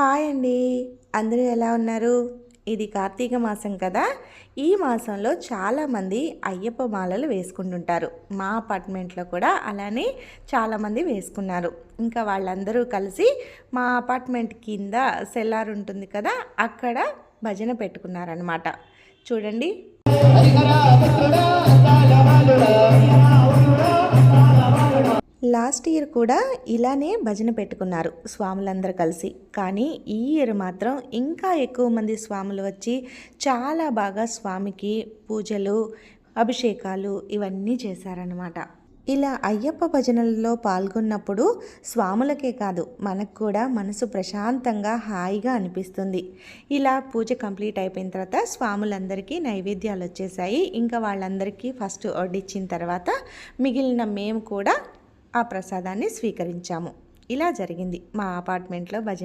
Hi అండి. అందరూ ఎలా ఉన్నారు? ఇది కార్తీక మాసం కదా. ఈ మాసంలో చాలామంది అయ్యప్ప మాలలు వేసుకుంటుంటారు. మా అపార్ట్మెంట్లో కూడా అలానే చాలామంది వేసుకున్నారు. ఇంకా వాళ్ళందరూ కలిసి మా అపార్ట్మెంట్ కింద సెల్లార్ ఉంటుంది కదా అక్కడ భజన పెట్టుకున్నారనమాట చూడండి. లాస్ట్ ఇయర్ కూడా ఇలానే భజన పెట్టుకున్నారు స్వాములందరూ కలిసి. కానీ ఈ ఇయర్ మాత్రం ఇంకా ఎక్కువ మంది స్వాములు వచ్చి చాలా బాగా స్వామికి పూజలు అభిషేకాలు ఇవన్నీ చేశారనమాట ఇలా అయ్యప్ప భజనలలో పాల్గొన్నప్పుడు స్వాములకే కాదు మనకు కూడా మనసు ప్రశాంతంగా హాయిగా అనిపిస్తుంది. ఇలా పూజ కంప్లీట్ అయిపోయిన తర్వాత స్వాములందరికీ నైవేద్యాలు వచ్చేసాయి. ఇంకా వాళ్ళందరికీ ఫస్ట్ వడ్డిచ్చిన తర్వాత మిగిలిన మేము కూడా ఆ ప్రసాదాన్ని స్వీకరించాము. ఇలా జరిగింది. మా అపార్ట్మెంట్లో భజన